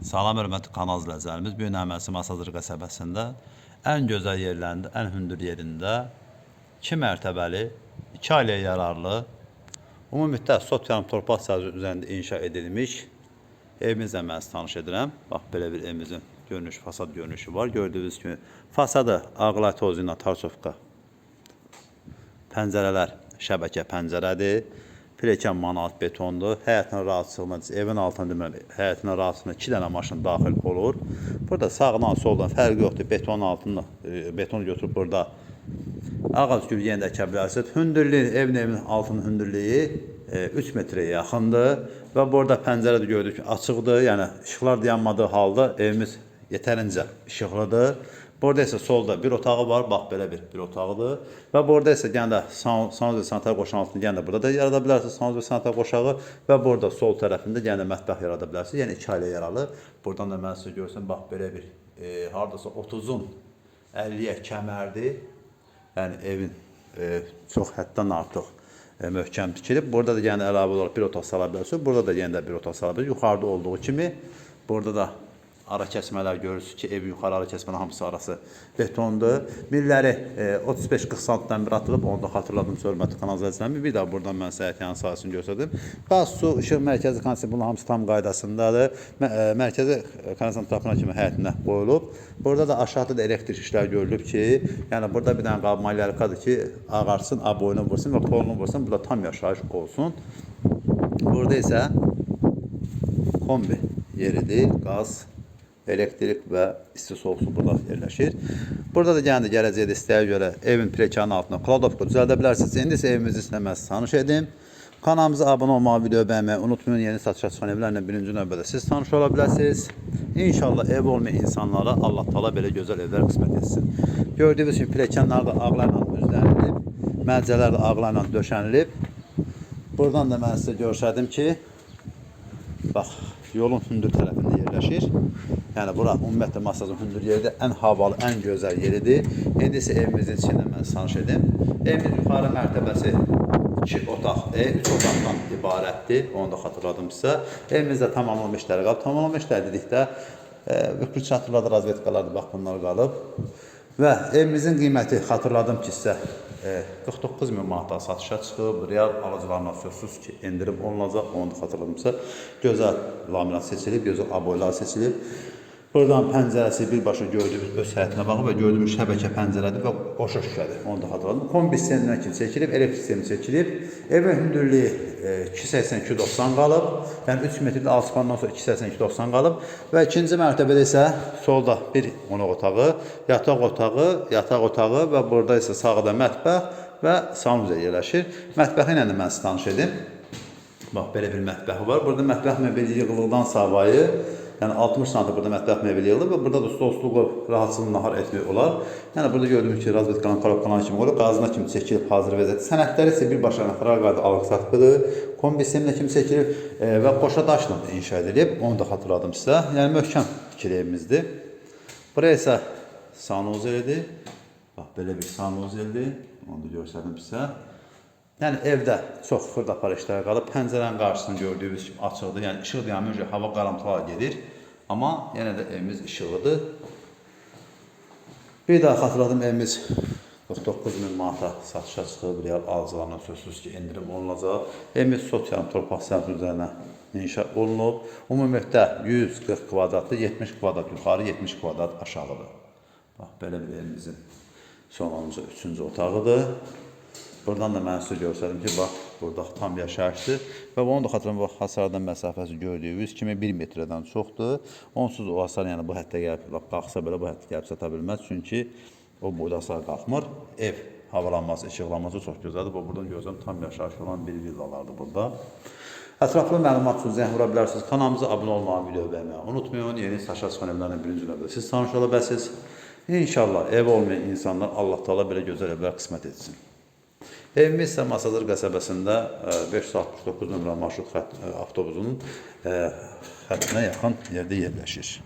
Salam hörmətli kanal izləyicilərimiz. Bu gün əməsi Masazır qəsəbəsində ən gözəl yerlərində, ən hündür yerində 2 mərtəbəli, 2 ailəyə yararlı ümumilikdə sosial torpaq sahəsi üzərində inşa edilmiş evimizlə mən sizi tanış edirəm. Bax belə bir evimizin görünüş, fasad görünüşü var. Gördüyünüz kimi fasadı ağla tozu ilə tarsovka Pəncərələr şəbəkə pəncərədir. Pilləkən manat betondur. Həyətin rahatsızlığına, evin altına deməli, həyətin rahatsızlığına 2 dənə maşın daxil olur. Burada sağdan, soldan fərqi yoxdur. Betonun altında e, betonu götürüb burada ağac gibi yenə də əkə bilərsiniz. Hündürlüyü, evin evin altının hündürlüyü e, 3 metrə yaxındır və burada pəncərə də gördük ki, açıqdır. Yəni işıqlar dayanmadığı halda evimiz yetərincə işıqlıdır. Burada isə solda bir otağı var, bax belə bir bir otağıdır. Və burada isə yenə də sanuz və sanitar qoşağının altında yenə də burada da yarada bilərsiniz sanuz və sanitar qoşağı və burada sol tərəfində yenə də mətbəx yarada bilərsiniz. Yəni iki ailə yaralı. Buradan da mən sizə görsəm bax belə bir e, hardasa 30-un 50-yə kəmərdir. Yəni evin e, çox həddən artıq e, möhkəm tikilib. Burada da yəni əlavə olaraq bir otaq sala bilərsiniz. Burada da yenə də bir otaq sala bilərsiniz. Yuxarıda olduğu kimi burada da ara kəsmələr görürsünüz ki, ev yuxarı ara kəsmələr hamısı arası betondur. Milləri e, 35-40 santdan bir atılıb, onu da xatırladım hörmətli kanal izləyicilərimi. Bir daha buradan mən səhiyyə sahəsini göstərdim. Qaz, su, işıq mərkəzi konsep bunların hamısı tam qaydasındadır. E, mərkəzi kanalizasiya tapına kimi həyətinə qoyulub. Burada da aşağıda da elektrik işlər görülüb ki, yəni burada bir dənə qab malyalikadır ki, ağarsın, aboyunu vursun və polunu vursun. Burada tam yaşayış olsun. Burada isə kombi yeridir, qaz, elektrik və isti soğuk su burada yerləşir. Burada da yəni gələcəkdə istəyə evin plekanın altına kladovka düzəldə bilərsiniz. İndi isə evimizi sizi tanış edim. Kanalımıza abunə olmağı, video bəyənməyi unutmayın. Yeni satışa çıxan evlərlə birinci növbədə siz tanış ola bilərsiniz. İnşallah ev olmayan insanlara Allah Taala belə gözəl evlər qismət etsin. Gördüyünüz kimi plekanlar da ağlarla üzlənilib, mərcələr də ağlarla döşənilib. Buradan da mən sizə göstərdim ki, Bax, yolun hündür tərəfində yerləşir. Yəni bura ümumiyyətlə Masazın hündür yeridir, ən havalı, ən gözəl yeridir. İndi isə evimizin içindən mən tanış edim. Evimiz yuxarı mərtəbəsi 2 otaq, 3 otaqdan ibarətdir. Onu da xatırladım sizə. Evimizdə tamamlanmış işləri qalıb. Tamamlanmış işlər dedikdə e, Vıqır çatırladı, razvedkalardı, bax bunlar qalıb. Və evimizin qiyməti xatırladım ki sizə e, 49 min manatdan satışa çıxıb. Real alıcılarına sözsüz ki endirim olunacaq. Onu da xatırladımsa gözəl laminat seçilib, gözəl aboylar seçilib. Buradan pəncərəsi birbaşa gördüyümüz öz həyətinə baxıb və gördüyümüz şəbəkə pəncərədir və qoşa şüşədir. Onu da xatırladım. Kombi sistemindən kimi çəkilib, elektrik sistemi çəkilib. Evin hündürlüyü e, 282-90 qalıb. Yəni 3 metrdə alçıpandan sonra 282-90 qalıb və ikinci mərtəbədə isə solda bir qonaq otağı, yataq otağı, yataq otağı və burada isə sağda mətbəx və sanuza yerləşir. Mətbəxi ilə də mən sizi tanış edim. Bax belə bir mətbəxi var. Burada mətbəx mebeli yığılıqdan savayı, yəni 60 sm burada mətbəx mebeli yığılıb və burada da stolsluqla rahatçılıqla nahar etmək olar. Yəni burada gördüyünüz ki, razvedkalan korobkalan kimi olur, qazına kimi çəkilib hazır vəziyyətdə. Sənədləri isə birbaşa notarial qayda alıq-satqıdır. Kombi sisteminə kimi çəkilib e, və qoşa daşla inşa edilib. Onu da xatırladım sizə. Yəni möhkəm tikili evimizdir. Buraya isə sanuzelidir. Bax belə bir sanuzelidir. Onu da göstərdim sizə. Yəni evdə çox xırda para işləri qalıb. Pəncərənin qarşısını gördüyünüz kimi açıqdır. Yəni işıq dayanmır, hava qarantılar gedir. Amma yenə də evimiz işıqlıdır. Bir daha xatırladım evimiz 49 min manata satışa çıxıb. Real alıcılarına sözsüz ki endirim olunacaq. Evimiz sosial torpaq səhəsi üzərinə inşa olunub. Ümumilikdə 140 kvadratlı, 70 kvadrat yuxarı, 70 kvadrat aşağıdır. Bax belə bir evimizin sonuncu, üçüncü otağıdır. Buradan da mən sizə göstərdim ki, bax, burada tam yaşayışdır və onu da xatırlayın, bax, hasardan məsafəsi gördüyünüz kimi 1 metrdən çoxdur. Onsuz o hasar, yəni bu həddə gəlib, qalxsa belə bu həddə gəlib çata bilməz, çünki o boyda hasar qalxmır. Ev havalanması, işıqlanması çox gözəldir. Bu buradan gözləm tam yaşayış olan bir villalardır burada. Ətraflı məlumat üçün zəng vura bilərsiniz. Kanalımıza abunə olmağı, video bəyənməyi unutmayın. Yeni saçlar çıxan evlərlə birinci növbədə siz tanış ola bilərsiniz. İnşallah ev olmayan insanlar Allah Taala belə gözəl evlər qismət etsin. Evimiz isə Masazır qəsəbəsində e, 569 nömrə marşrut xətt e, avtobusunun e, xəttinə yaxın yerdə yerləşir.